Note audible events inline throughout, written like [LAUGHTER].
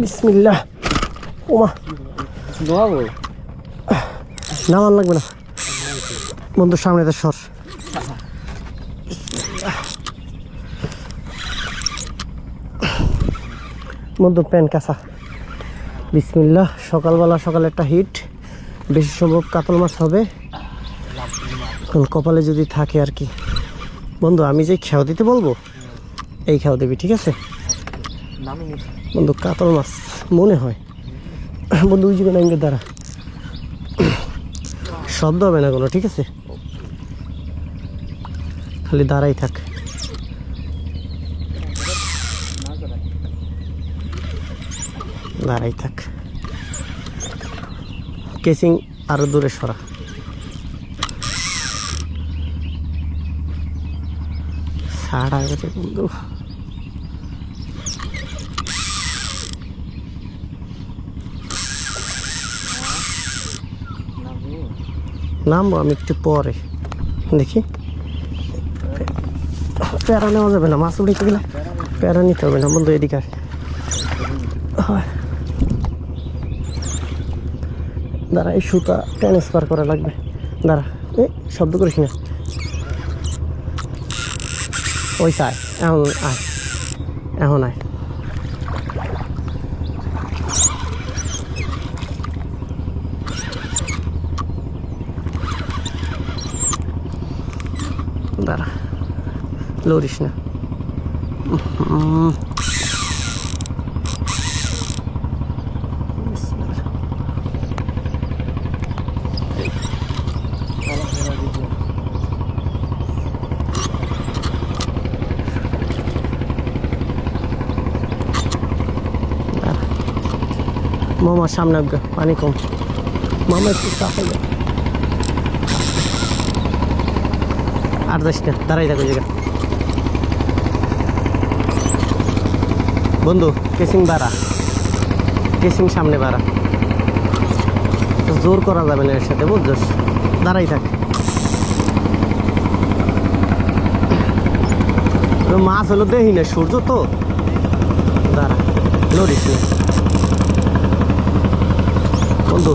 বিসমিল্লাহ। ওমা। নোয়াবো নামান লাগবে না। বন্ধুর সামনে তো সর। বন্ধু প্যান কাঁচা। বিসমিল্লাহ সকালবেলা সকালে একটা হিট। বেশি সম্ভব কাতল মাছ হবে। কপালে যদি থাকে আর কি। বন্ধু আমি যে খেয়াও দিতে বলব এই খেয়াও দিবি ঠিক আছে? বন্ধু, কাতল মাছ মনে হয়। বন্ধু, ওই জায়গায় নাইঙ্গের দ্বারা শব্দ হবে না কোনো, ঠিক আছে? খালি দাঁড়াই থাক। দাঁড়াই থাক। কেসিং আরও দূরে সরা। সাড়া গেছে বন্ধু। নামবো আমি একটু পরে। দেখি। প্যারা নেওয়া যাবে না, মাছ উড়িতে গেলে প্যারা নিতে হবে না, বন্ধু, এদিকে দাঁড়া, এই সুতা ট্রান্সফার করা লাগবে। দাঁড়া এ শব্দ করিস না। ওই চায় এখন আয়। এখন আয়। দাঁড়া। লড়িস না। মামার সামনে পানি কম। মামা একটু চাপ হয়ে আর যাস না দাঁড়াই থাকো জায়গা বন্ধু, কেসিং বাড়া। কেসিং সামনে বাড়া। জোর করা যাবে না এর সাথে, বুঝছস? দাঁড়াই থাক। মাছ হলো দেখি না, সূর্য তো। দাঁড়া না। বন্ধু,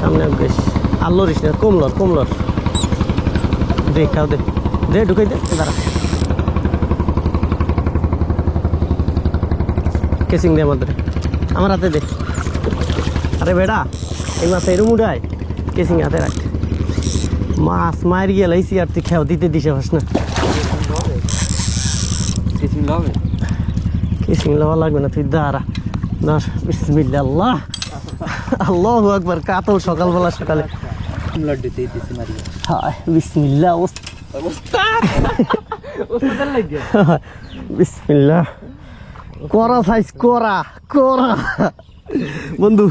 সামনে বেশ আর লড়িস না, কমলর কমলর। দে খাও দে দে ঢুকাই দে দাঁড়া। কেসিং দে আমাদের আমার হাতে দে। আরে বেড়া এই মাছ এরম উড়ায় কেসিং হাতে রাখ। মাছ মায়ের গিয়ে লাইছি আর তুই খেয়াও দিতে দিছে পাস না কেসিং লওয়া লাগবে না তুই দাঁড়া। ধর বিসমিল্লা আল্লাহ আল্লাহ একবার কাতল সকালবেলা সকালে। লড্ডু দিয়ে দিছি মারি হায় বিসমিল্লা ওস্তাদ। [LAUGHS] ওস্তাদ লাগে। বিসমিল্লা করা সাইজ করা করা। বন্ধু।